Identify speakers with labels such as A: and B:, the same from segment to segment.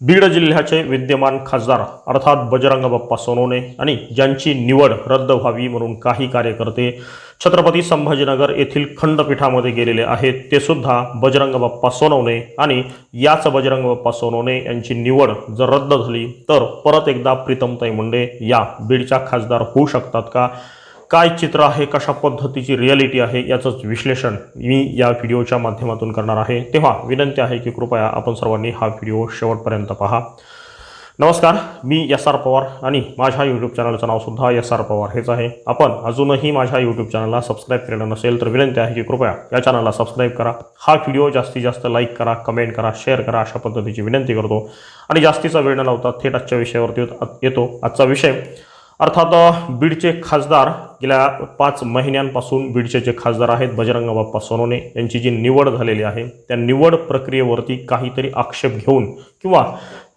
A: बीड जिल्ह्याचे विद्यमान खासदार अर्थात बजरंग बाप्पा सोनवणे आणि ज्यांची निवड रद्द व्हावी म्हणून काही कार्यकर्ते छत्रपती संभाजीनगर येथील खंडपीठामध्ये गेलेले आहेत ते सुद्धा बजरंग बाप्पा सोनवणे आणि याच बजरंग बाप्पा सोनवणे यांची निवड जर रद्द झाली तर परत एकदा प्रीतमताई मुंडे या बीडच्या खासदार होऊ शकतात का? काय चित्र आहे कशा पद्धतीची रियालिटी आहे याचंच विश्लेषण मी या व्हिडिओच्या माध्यमातून करणार आहे. तेव्हा विनंती आहे की कृपया आपण सर्वांनी हा व्हिडिओ शेवटपर्यंत पहा. नमस्कार मी एस आर पवार आणि माझ्या यूट्यूब चॅनलचं नावसुद्धा एस आर पवार हेच आहे. आपण अजूनही माझ्या यूट्यूब चॅनलला सबस्क्राईब केलेलं नसेल तर विनंती आहे की कृपया या चॅनलला सबस्क्राईब करा. हा व्हिडिओ जास्तीत जास्त लाईक करा कमेंट करा शेअर करा अशा पद्धतीची विनंती करतो. आणि जास्तीचा वेळ न लावता थेट आजच्या विषयावरती येतो. आजचा विषय अर्थात बीडचे खासदार गेल्या पाच महिन्यांपासून बीडचे जे खासदार आहेत बजरंग बाप्पा सोनवणे यांची जी निवड झालेली आहे त्या निवड प्रक्रियेवरती काहीतरी आक्षेप घेऊन किंवा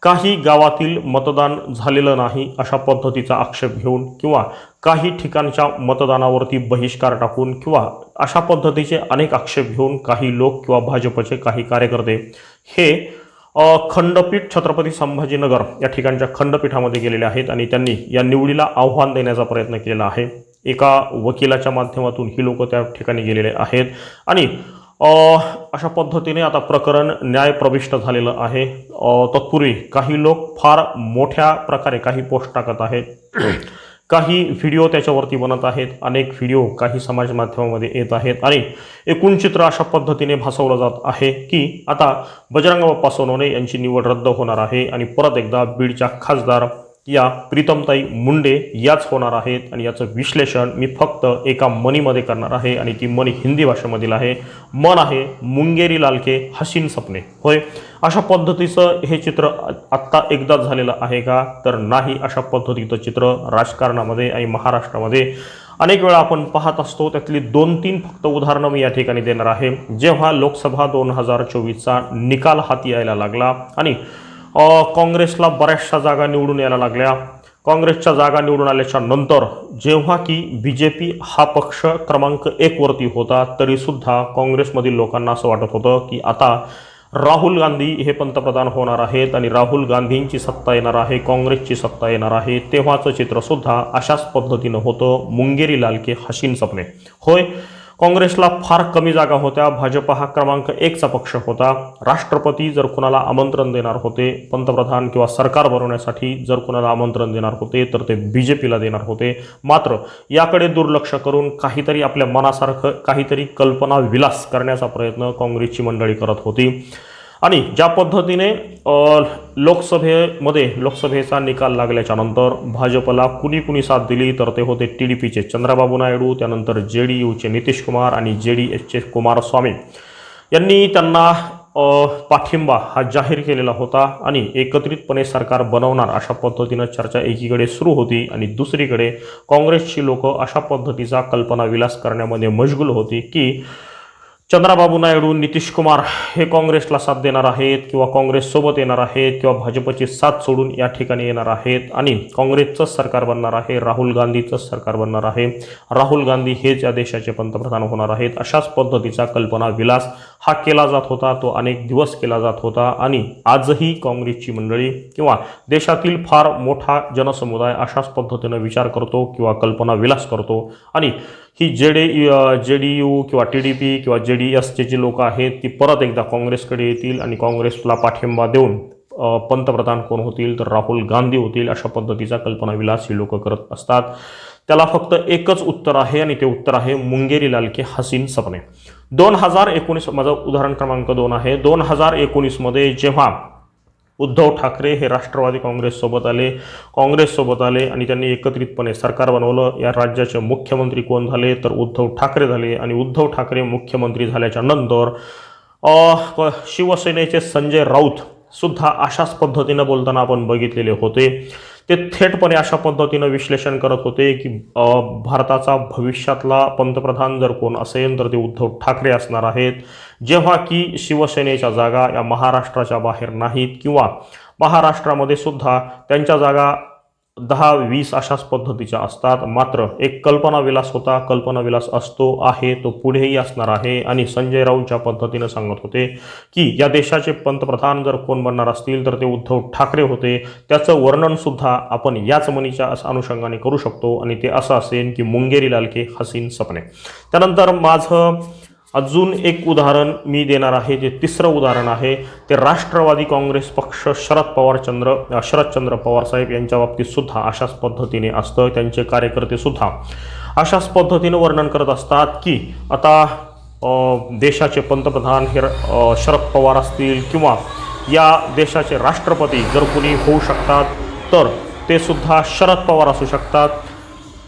A: काही गावातील मतदान झालेलं नाही अशा पद्धतीचा आक्षेप घेऊन किंवा काही ठिकाणच्या मतदानावरती बहिष्कार टाकून किंवा अशा पद्धतीचे अनेक आक्षेप घेऊन काही लोक किंवा भाजपचे काही कार्यकर्ते हे खंडपीठ छत्रपती संभाजीनगर या ठिकाणच्या खंडपीठामध्ये गेलेले आहेत आणि त्यांनी या निवडीला आव्हान देण्याचा प्रयत्न केलेला आहे. एका वकिलाच्या माध्यमातून ही लोक त्या ठिकाणी गेलेले आहेत. आणि अशा पद्धतीने आता प्रकरण न्याय प्रविष्ट झालेलं आहे. तत्पूर्वी काही लोक फार मोठ्या प्रकारे काही पोस्ट टाकत आहेत. काही व्हिडिओ त्याच्यावरती बनत आहेत अनेक व्हिडिओ काही समाज माध्यमामध्ये येत आहेत आणि एकूण चित्र अशा पद्धतीने भासवलं जात आहे की आता बजरंग बाप्पा सोनवणे यांची निवड रद्द होणार आहे आणि परत एकदा बीडच्या खासदार या प्रीतमताई मुंडे याच होणार आहेत आणि याचं विश्लेषण मी फक्त एका मनीमध्ये करणार आहे आणि ती मनी हिंदी भाषेमधील आहे. मन आहे मुंगेरी लालके हसीन सपने. होय? अशा पद्धतीचं हे चित्र आत्ता एकदाच झालेलं आहे का? तर नाही अशा पद्धतीचं चित्र राजकारणामध्ये आणि महाराष्ट्रामध्ये. अनेक वेळा आपण पाहत असतो त्यातली दोन तीन फक्त उदाहरणं मी या ठिकाणी देणार आहे. जेव्हा लोकसभा दोन हजार चोवीसचा निकाल हाती यायला लागला आणि काँग्रेसला बऱ्याचशा जागा निवडून यायला लागल्या. काँग्रेसच्या जागा निवडून आल्याच्यानंतर जेव्हा की बी जे पी हा पक्ष क्रमांक एकवरती होता तरीसुद्धा काँग्रेसमधील लोकांना असं वाटत होतं की आता राहुल गांधी हे पंतप्रधान होणार आहेत आणि राहुल गांधींची सत्ता येणार आहे काँग्रेसची सत्ता येणार आहे तेव्हाचं चित्रसुद्धा अशाच पद्धतीनं होतं. मुंगेरी लालके हसीन सपने. होय काँग्रेसला फार कमी जागा होत्या. भाजप हा क्रमांक एकचा पक्ष होता. राष्ट्रपती जर कुणाला आमंत्रण देणार होते पंतप्रधान किंवा सरकार बनवण्यासाठी जर कुणाला आमंत्रण देणार होते तर ते बी जे पीला देणार होते. मात्र याकडे दुर्लक्ष करून काहीतरी आपल्या मनासारखं काहीतरी कल्पना विलास करण्याचा प्रयत्न काँग्रेसची मंडळी करत होती. आणि ज्या पद्धतीने लोकसभेमध्ये लोकसभेचा निकाल लागल्याच्या नंतर भाजपला कुणी कुणी साथ दिली तर ते होते टी डी पीचे चंद्राबाबू नायडू त्यानंतर जे डी यूचे नितीश कुमार आणि जे डी एसचे कुमारस्वामी. यांनी त्यांना पाठिंबा हा जाहीर केलेला होता आणि एकत्रितपणे सरकार बनवणार अशा पद्धतीनं चर्चा एकीकडे सुरू होती आणि दुसरीकडे काँग्रेसची लोकं अशा पद्धतीचा कल्पनाविलास करण्यामध्ये मशगूल होती की चंद्राबाबू नायडू नितीश कुमार हे काँग्रेसला साथ देणार आहेत किंवा काँग्रेससोबत येणार आहेत किंवा भाजपची साथ सोडून या ठिकाणी येणार आहेत आणि काँग्रेसचंच सरकार बनणार आहे राहुल गांधीचंच सरकार बनणार आहे. राहुल गांधी हेच या देशाचे पंतप्रधान होणार आहेत. अशाच पद्धतीचा कल्पना विलास हा केला जात होता तो अनेक दिवस केला जात होता आणि आजही काँग्रेसची मंडळी किंवा देशातील फार मोठा जनसमुदाय अशाच पद्धतीनं विचार करतो किंवा कल्पना विलास करतो. आणि ही J D J D U किंवा टी डी पी किंवा जे डी एसचे जी लोक आहेत ती परत एकदा काँग्रेसकडे येतील आणि काँग्रेसला पाठिंबा देऊन पंतप्रधान कोण होतील? तर राहुल गांधी होतील अशा पद्धतीचा कल्पनाविलास ही लोक करत असतात. त्याला फक्त एकच उत्तर आहे आणि ते उत्तर आहे मुंगेरी लालके हसीन सपने. दोन हजार एकोणीस माझं उदाहरण क्रमांक दोन आहे. दोन हजार एकोणीसमध्ये जेव्हा उद्धव ठाकरे हे राष्ट्रवादी काँग्रेससोबत आले काँग्रेससोबत आले आणि त्यांनी एकत्रितपणे सरकार बनवलं या राज्याचे मुख्यमंत्री कोण झाले? तर उद्धव ठाकरे झाले आणि उद्धव ठाकरे मुख्यमंत्री झाल्याच्यानंतर शिवसेनेचे संजय राऊत सुद्धा अशाच पद्धतीनं बोलताना आपण बघितलेले होते. ते थेटपणे अशा पद्धतीनं विश्लेषण करत होते की भारताचा भविष्यातला पंतप्रधान जर कोण असेल तर ते उद्धव ठाकरे असणार आहेत. जेव्हा की शिवसेनेच्या जागा या महाराष्ट्राच्या बाहेर नाहीत किंवा महाराष्ट्रामध्ये सुद्धा त्यांच्या जागा दहा वीस अशाच पद्धतीच्या असतात. मात्र एक कल्पनाविलास होता. कल्पनाविलास असतो आहे तो पुढेही असणार आहे. आणि संजय राऊतच्या पद्धतीनं सांगत होते की या देशाचे पंतप्रधान जर कोण बनणार असतील तर ते उद्धव ठाकरे होते. त्याचं वर्णनसुद्धा आपण याच मनीच्या असं अनुषंगाने करू शकतो. आणि ते असं असेल की मुंगेरी लालके हसीन सपने. त्यानंतर माझं अजून एक उदाहरण मी देणार आहे जे तिसरं उदाहरण आहे ते राष्ट्रवादी काँग्रेस पक्ष शरद पवार चंद्र शरदचंद्र पवार साहेब यांच्या बाबतीत सुद्धा अशाच पद्धतीने असतं त्यांचे कार्यकर्ते सुद्धा अशाच पद्धतीनं वर्णन करत असतात की आता देशाचे पंतप्रधान हे शरद पवार असतील किंवा या देशाचे राष्ट्रपती जर कुणी होऊ शकतात तर ते सुद्धा शरद पवार असू शकतात.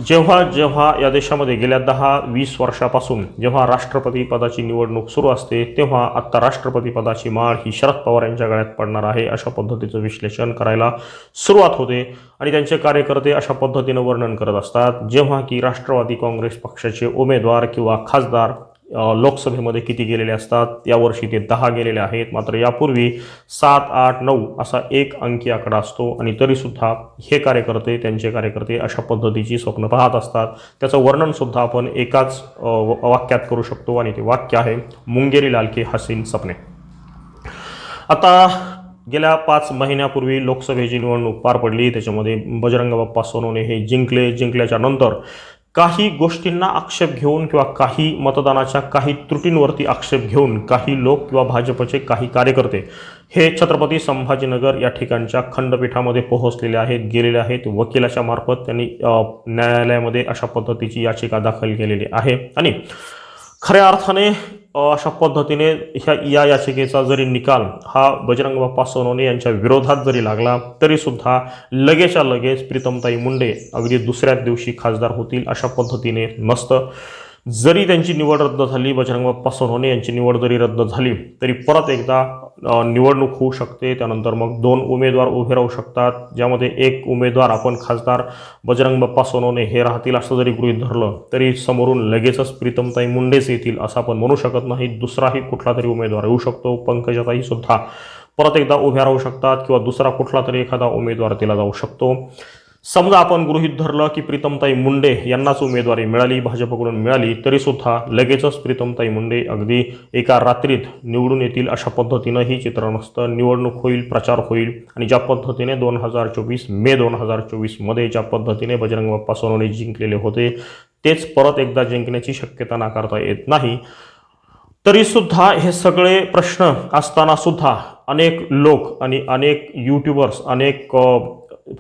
A: जेव्हा जेव्हा या देशामध्ये गेल्या दहा वीस वर्षापासून जेव्हा राष्ट्रपती पदाची निवडणूक सुरू असते तेव्हा आत्ता राष्ट्रपती पदाची माळ ही शरद पवार यांच्या गळ्यात पडणार आहे अशा पद्धतीचं विश्लेषण करायला सुरुवात होते आणि त्यांचे कार्यकर्ते अशा पद्धतीनं वर्णन करत असतात. जेव्हा की राष्ट्रवादी काँग्रेस पक्षाचे उमेदवार किंवा खासदार लोकसभेमध्ये किती गेलेले असतात? यावर्षी ते दहा गेलेले आहेत. मात्र यापूर्वी सात आठ नऊ असा एक अंकी आकडा असतो आणि तरीसुद्धा हे कार्यकर्ते त्यांचे कार्यकर्ते अशा पद्धतीची स्वप्न पाहत असतात. त्याचं वर्णनसुद्धा आपण एकाच वाक्यात करू शकतो आणि ते वाक्य आहे मुंगेरी लालके हसीन सपने. आता गेल्या पाच महिन्यापूर्वी लोकसभेची निवडणूक पार पडली. त्याच्यामध्ये बजरंग बाप्पा सोनवणे हे जिंकले. जिंकल्याच्या नंतर काही गोष्टींना आक्षेप घेऊन किंवा काही मतदानाच्या काही त्रुटींवरती आक्षेप घेऊन काही लोक किंवा भाजपचे काही कार्यकर्ते हे छत्रपती संभाजीनगर या ठिकाणच्या खंडपीठामध्ये पोहोचलेले आहेत गेलेले आहेत. वकिलाच्या मार्फत त्यांनी न्यायालयामध्ये अशा पद्धतीची याचिका दाखल केलेली आहे. आणि खऱ्या अर्थाने अशा पद्धतीने ह्या या याचिकेचा जरी निकाल हा बजरंग बाप्पा सोनवणे यांच्या विरोधात जरी लागला तरीसुद्धा लगेचच्या लगेच प्रीतमताई मुंडे अगदी दुसऱ्याच दिवशी खासदार होतील अशा पद्धतीने नसतं. जरी त्यांची निवड रद्द झाली बजरंग बाप्पा सोनवणे यांची निवड जरी रद्द झाली तरी परत एकदा निवडणूक होऊ शकते. त्यानंतर मग दोन उमेदवार उभे राहू शकतात. ज्यामध्ये एक उमेदवार आपण खासदार बजरंग बाप्पा सोनवणे हे राहतील असं जरी गृहीत धरलं तरी समोरून लगेचच प्रीतमताई मुंडेच येतील असं आपण म्हणू शकत नाही. दुसराही कुठला तरी उमेदवार येऊ शकतो. पंकजाताई सुद्धा परत एकदा उभ्या राहू शकतात किंवा दुसरा कुठला तरी एखादा उमेदवार दिला जाऊ शकतो. समजा आपण गृहीत धरलं की प्रीतमताई मुंडे यांनाच उमेदवारी मिळाली भाजपकडून मिळाली तरीसुद्धा लगेचच प्रीतमताई मुंडे अगदी एका रात्रीत निवडून येतील अशा पद्धतीनं ही चित्र नसतं निवडणूक होईल प्रचार होईल आणि ज्या पद्धतीने दोन हजार चोवीस मे दोन हजार चोवीसमध्ये ज्या पद्धतीने बजरंग बाप्पा सोनवणे जिंकलेले होते तेच परत एकदा जिंकण्याची शक्यता नाकारता येत नाही. तरीसुद्धा हे सगळे प्रश्न असतानासुद्धा अनेक लोक आणि अनेक यूट्यूबर्स अनेक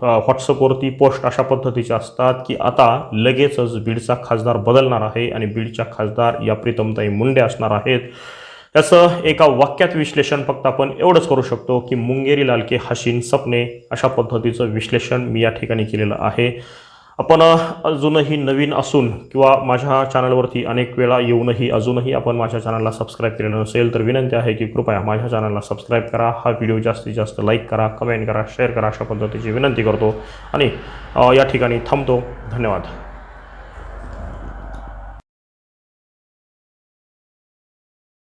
A: व्हॉट्सअपवरती पोस्ट अशा पद्धतीचे असतात की आता लगेचच बीडचा खासदार बदलणार आहे आणि बीडच्या खासदार या प्रीतमताई मुंडे असणार आहेत. त्याचं एका वाक्यात विश्लेषण फक्त आपण एवढंच करू शकतो की मुंगेरी लालके हसीन सपने अशा पद्धतीचं विश्लेषण मी या ठिकाणी केलेलं आहे. आपण अजूनही नवीन असून किंवा माझ्या चॅनलवरती अनेक वेळा येऊनही अजूनही आपण माझ्या चॅनलला सबस्क्राईब केलेलं नसेल तर विनंती आहे की कृपया माझ्या चॅनलला सबस्क्राईब करा. हा व्हिडिओ जास्तीत जास्त लाईक करा कमेंट करा शेअर करा अशा पद्धतीची विनंती करतो. आणि या ठिकाणी थांबतो. धन्यवाद.